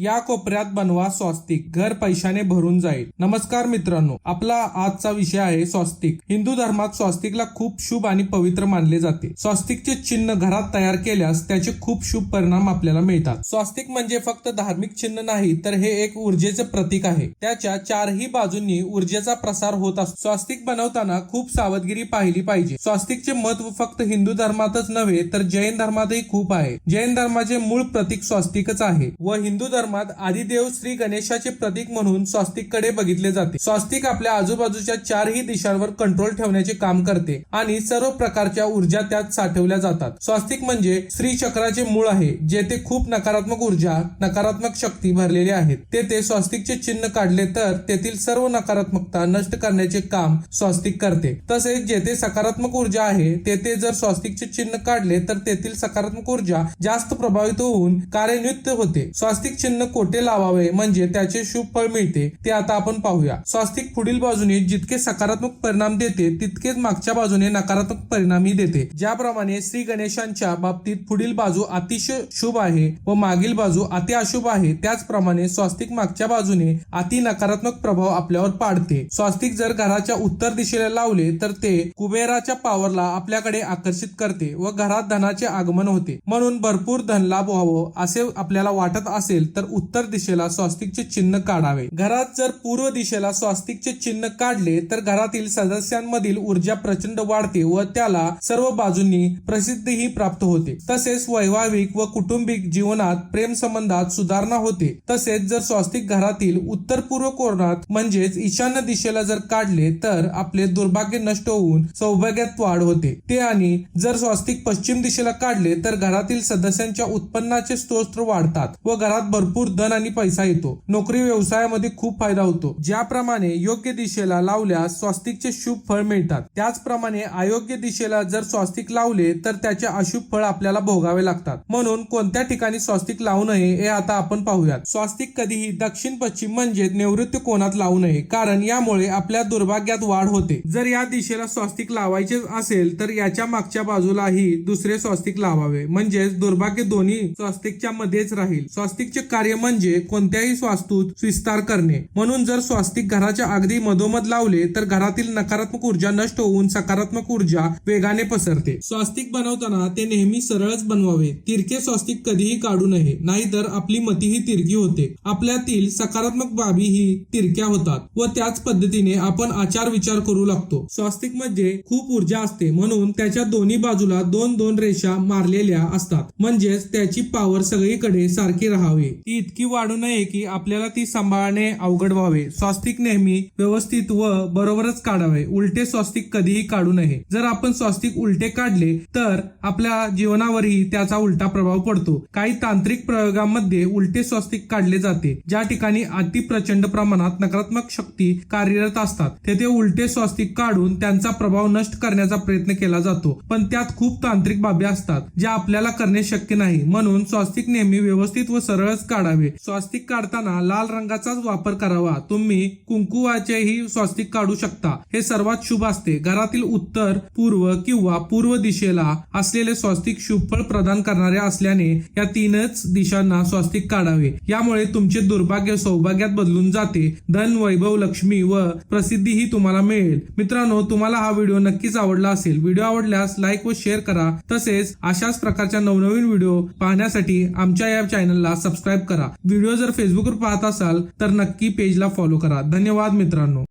या कोपऱ्यात बनवा स्वस्तिक. घर पैशाने भरून जाईल. नमस्कार मित्रांनो आपला आजचा विषय आहे स्वस्तिक. हिंदू धर्मात स्वस्तिकला खूप शुभ आणि पवित्र मानले जाते. स्वस्तिकचे चिन्ह घरात तयार केल्यास त्याचे खूप शुभ परिणाम आपल्याला मिळतात. स्वस्तिक म्हणजे फक्त धार्मिक चिन्ह नाही तर हे एक ऊर्जेचे प्रतीक आहे. त्याच्या चारही बाजूंनी ऊर्जेचा प्रसार होत असतो. स्वस्तिक बनवताना खूप सावधगिरी पाहिली पाहिजे. स्वस्तिकचे महत्त्व फक्त हिंदू धर्मातच नव्हे तर जैन धर्मातही खूप आहे. जैन धर्माचे मूळ प्रतीक स्वस्तिकच आहे व हिंदू धर्म धर्मात आदिदेव श्री गणेशाचे प्रतीक म्हणून स्वस्तिककडे बघितले जाते. स्वस्तिक आपल्या आजूबाजूच्या चारही दिशांवर कंट्रोल ठेवण्याचे काम करते आणि सर्व प्रकारच्या ऊर्जा त्यात साठवल्या जातात. स्वस्तिक म्हणजे श्री चक्राचे मूळ आहे जेथे खूप नकारात्मक ऊर्जा नकारात्मक शक्ती भरलेली आहेत. तेथे स्वस्तिकचे चिन्ह काढले तर तेथील सर्व नकारात्मकता नष्ट करण्याचे काम स्वस्तिक करते. तसेच जेथे सकारात्मक ऊर्जा आहे तेथे जर स्वस्तिकचे चिन्ह काढले तर तेथील सकारात्मक ऊर्जा जास्त प्रभावित होऊन कार्यान्वित होते. स्वस्तिक चिन्ह कोठे लावावे? म्हणजे त्याचे शुभ फळ मिळते ते आता आपण पाहूया. स्वास्तिक पुढील बाजूने जितके सकारात्मक परिणाम देते तितकेच मागच्या बाजूने नकारात्मक परिणामही देते. ज्याप्रमाणे श्री गणेशांच्या बाबतीत पुढील बाजू अतिशय शुभ आहे व मागील बाजू अति अशुभ आहे त्याचप्रमाणे स्वास्तिक मागच्या बाजूने अति नकारात्मक प्रभाव आपल्यावर पाडते. स्वास्तिक जर घराच्या उत्तर दिशेला लावले तर ते कुबेराच्या पावरला आपल्याकडे आकर्षित करते व घरात धनाचे आगमन होते. म्हणून भरपूर धन लाभ व्हावं असे आपल्याला वाटत असेल तर उत्तर दिशेला स्वास्तिकचे चिन्ह काढावे. घरात जर पूर्व दिशेला स्वास्तिकचे चिन्ह काढले तर घरातील सदस्यांमधील ऊर्जा प्रचंड वाढते व त्याला सर्व बाजूंनी प्रसिद्धीही प्राप्त होते. तसेच वैवाहिक व कुटुंबिक जीवनात प्रेम संबंधात सुधारणा होते. तसेच जर स्वास्तिक घरातील उत्तर पूर्व कोरणात म्हणजेच ईशान्य दिशेला जर काढले तर आपले दुर्भाग्य नष्ट होऊन सौभाग्यात वाढ होते. ते आणि जर स्वास्तिक पश्चिम दिशेला काढले तर घरातील सदस्यांच्या उत्पन्नाचे स्तोत्र वाढतात व घरात भरपूर धन आणि पैसा येतो. नोकरी व्यवसायामध्ये खूप फायदा होतो. ज्याप्रमाणे योग्य दिशेला लावल्यास स्वास्तिकचे शुभ फळ मिळतात. त्याचप्रमाणे अयोग्य दिशेला जर स्वास्तिक लावले तर त्याचे अशुभ फळ आपल्याला भोगावे लागतात. म्हणून कोणत्या ठिकाणी स्वास्तिक लावू नये हे आता आपण पाहूयात. स्वास्तिक कधीही दक्षिण पश्चिम म्हणजे निवृत्त कोणात लावू नये कारण यामुळे आपल्या दुर्भाग्यात वाढ होते. जर या दिशेला स्वास्तिक लावायचे असेल तर याच्या मागच्या बाजूलाही दुसरे स्वास्तिक लावावे. म्हणजेच दुर्भाग्य दोन्ही स्वास्तिकच्या मध्येच राहील. स्वस्तिकचे कार्य म्हणजे कोणत्याही स्वास्तूत विस्तार करणे. म्हणून जर स्वास्तिक घराच्या अगदी मधोमध लावले तर घरातील नकारात्मक ऊर्जा नष्ट होऊन सकारात्मक ऊर्जा वेगाने पसरते. स्वास्तिक बनवताना ते नेहमी सरळच बनवावे. तिरके स्वास्तिक कधीही काढू नये नाहीतर आपली मतीही तिरकी होते. आपल्यातील सकारात्मक बाबी ही तिरक्या होतात व त्याच पद्धतीने आपण आचार विचार करू लागतो. स्वास्तिकमध्ये खूप ऊर्जा असते म्हणून त्याच्या दोन्ही बाजूला दोन दोन रेषा मारलेल्या असतात. म्हणजेच त्याची पावर सगळीकडे सारखी राहावी. ती इतकी वाढू नये की आपल्याला ती सांभाळणे अवघड व्हावे. स्वास्तिक नेहमी व्यवस्थित व बरोबरच काढावे. उलटे स्वास्तिक कधीही काढू नये. जर आपण स्वास्तिक उलटे काढले तर आपल्या जीवनावरही त्याचा उलटा प्रभाव पडतो. काही तांत्रिक प्रयोगांमध्ये उलटे स्वास्तिक काढले जाते ज्या ठिकाणी अति प्रचंड प्रमाणात नकारात्मक शक्ती कार्यरत असतात. तेथे उलटे स्वास्तिक काढून त्यांचा प्रभाव नष्ट करण्याचा प्रयत्न केला जातो. पण त्यात खूप तांत्रिक बाबी असतात ज्या आपल्याला करणे शक्य नाही. म्हणून स्वास्तिक नेहमी व्यवस्थित व सरळच काढावे. स्वास्तिक काढताना लाल रंगाचाच वापर करावा. तुम्ही कुंकुवाचेही स्वास्तिक काढू शकता. हे सर्वात शुभ असते. घरातील उत्तर पूर्व किंवा पूर्व दिशेला असलेले स्वस्तिक शुभफळ प्रदान करणारे असल्याने या तीनच दिशांना स्वास्तिक काढावे. यामुळे तुमचे दुर्भाग्य सौभाग्यात बदलून जाते. धन वैभव लक्ष्मी व प्रसिद्धी ही तुम्हाला मिळेल. मित्रांनो तुम्हाला हा व्हिडिओ नक्कीच आवडला असेल. व्हिडिओ आवडल्यास लाईक व शेअर करा. तसेच अशाच प्रकारच्या नवनवीन व्हिडिओ पाहण्यासाठी आमच्या या चॅनलला सबस्क्राईब करा. व्हिडिओ जर फेसबुकवर पाहत असाल तर नक्की पेजला फॉलो करा. धन्यवाद मित्रांनो.